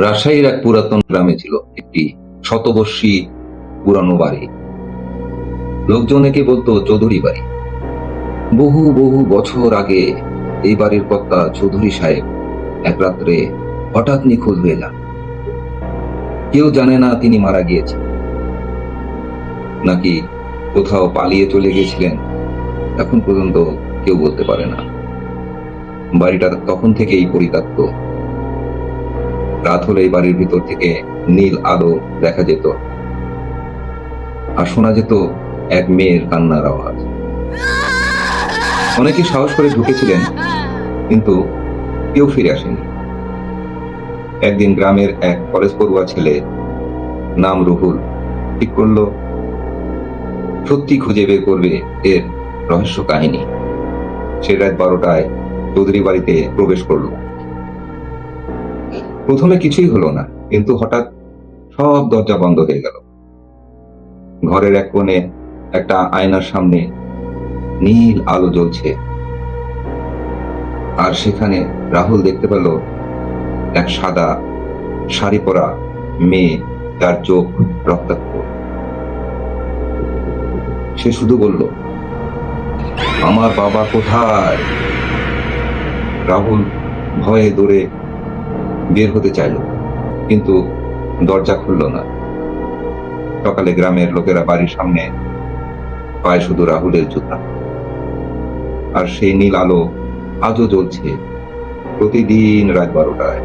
রাজশাহীর এক পুরাতন গ্রামে ছিল একটি শতবর্ষী পুরানো বাড়ি। লোকজন একে বলতো চৌধুরী বাড়ি। বহু বহু বছর আগে এই বাড়ির কর্তা চৌধুরী সাহেব এক রাত্রে হঠাৎ নিখোঁজ হয়ে যান। কেউ জানে না তিনি মারা গিয়েছেন। নাকি কোথাও পালিয়ে চলে গিয়েছিলেন এখন পর্যন্ত কেউ বলতে পারে না। বাড়িটা তখন থেকেই পরিত্যক্ত। রাত হলে এই বাড়ির ভিতর থেকে নীল আলো দেখা যেত আর শোনা যেত এক মেয়ের কান্নার আওয়াজ। অনেকে সাহস করে ঢুকেছিলেন, কিন্তু কেউ ফিরে আসেনি। একদিন গ্রামের এক কলেজ পড়ুয়া ছেলে নাম রুহুল ঠিক করল, সত্যি খুঁজে বের করবে এর রহস্য কাহিনী। সে রাত বারোটায় চৌধুরী বাড়িতে প্রবেশ করল। প্রথমে কিছুই হলো না, কিন্তু হঠাৎ সব দরজা বন্ধ হয়ে গেল। ঘরের এক কোণে একটা আয়নার সামনে নীল আলো জ্বলছে। আর সেখানে রাহুল দেখতে পেল এক সাদা, শাড়ি পরা মেয়ে তার চোখ রক্তাক্ত। সে শুধু বলল, আমার বাবা কোথায়? রাহুল ভয়ে দৌড়ে বের হতে চাইল, কিন্তু দরজা খুলল না। সকালে গ্রামের লোকেরা বাড়ির সামনে পায় শুধু রাহুলের জুতা। আর সেই নীল আলো আজও জ্বলছে প্রতিদিন রাত বারোটায়।